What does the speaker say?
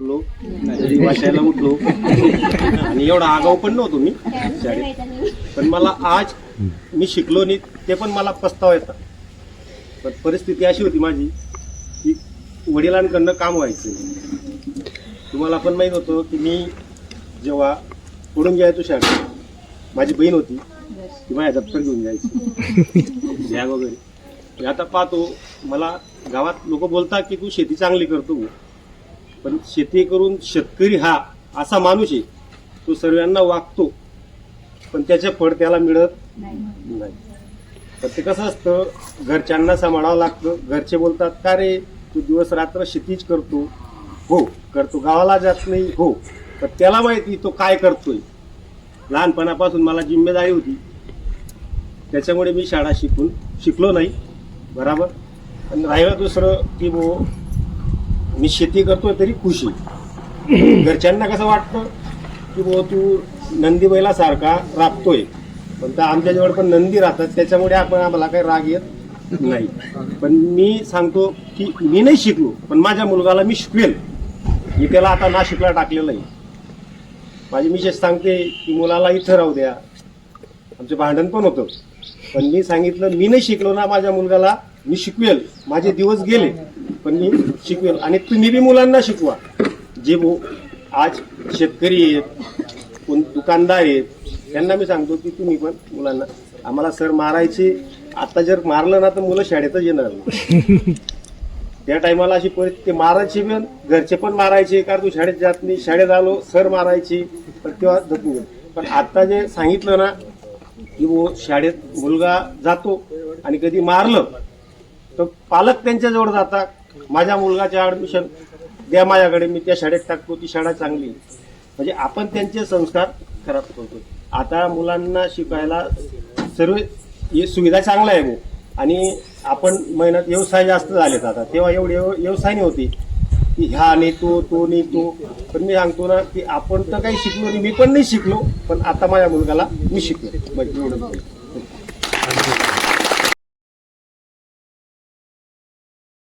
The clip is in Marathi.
उठलो घरी वाचायला उठलो आणि एवढा आगाऊ पण नव्हतो मी. शाळेत पण मला आज मी शिकलो नाही ते पण मला पस्ताव येतात. पण परिस्थिती अशी होती माझी की वडिलांकडनं काम व्हायचं. तुम्हाला पण माहीत होतं की मी जेव्हा पडून जायचो शाळेत माझी बहीण होती ती माझ्या दप्तर घेऊन जायची. बॅग वगैरे. मी आता पाहतो मला गावात लोक बोलतात की तू शेती चांगली करतो. पण शेती करून शेतकरी हा असा माणूस आहे तो सर्वांना वागतो. पण त्याचे फळ त्याला मिळत नाही पण ते कसं असतं घरच्यांना सांभाळावं लागतं. घरचे बोलतात का रे तू दिवस रात्र शेतीच करतो? हो करतो. गावाला जात नाही. हो. पण त्याला माहिती तो काय करतोय. लहानपणापासून मला जिम्मेदारी होती. त्याच्यामुळे मी शाळा शिकून शिकलो नाही. बराबर. आणि राहिलं दुसरं की बो मी शेती करतोय तरी खुश आहे. घरच्यांना कसं वाटतं? की बो तू नंदी बैलासारखा राबतोय. पण तर आमच्याजवळ पण नंदी राहतात. त्याच्यामुळे आपण आम्हाला काही राग येत नाही. पण मी सांगतो की मी नाही शिकलो पण माझ्या मुलगाला मी शिकवेल. मी त्याला आता नाशिकला टाकलेलं आहे. माझी मिसेस सांगते की मुलाला इथं राहू द्या. आमचं भांडण पण होतं. पण मी सांगितलं मी नाही शिकलो ना माझ्या मुलगाला. मी शिकवेल. माझे दिवस गेले. पण मी शिकवेल. आणि तुम्ही बी मुलांना शिकवा. जे भो आज शेतकरी आहेत कोण दुकानदार आहेत त्यांना मी सांगतो की तुम्ही पण मुलांना आम्हाला सर मारायचे. आता जर मारलं ना तर मुलं शाळेतच येणार नाही. त्या टायमाला अशी परिस्थिती मारायची पण घरचे पण मारायचे. कारण तू शाळेत जात नाही. शाळेत आलो सर मारायची. पण तेव्हा जपून पण आता जे सांगितलं ना की वो शाळेत मुलगा जातो आणि कधी मारलं तर पालक त्यांच्याजवळ जातात. माझ्या मुलगाचे ऍडमिशन द्या माझ्याकडे मी त्या शाळेत टाकतो ती शाळा चांगली. आहे. म्हणजे आपण त्यांचे संस्कार खराब करतो आता मुलांना शिकायला सर्व सुविधा चांगल्या आहे आणि आपण मेहनत व्यवसाय जास्त झालेत आता. तेव्हा एवढे व्यवसाय नाही होती की ह्या नाही तो तो नाही तो पण मी सांगतो ना की आपण तर काही शिकलो नाही. मी पण नाही शिकलो पण आता माझ्या मुलगाला मी शिकलो. म्हणजे एवढं.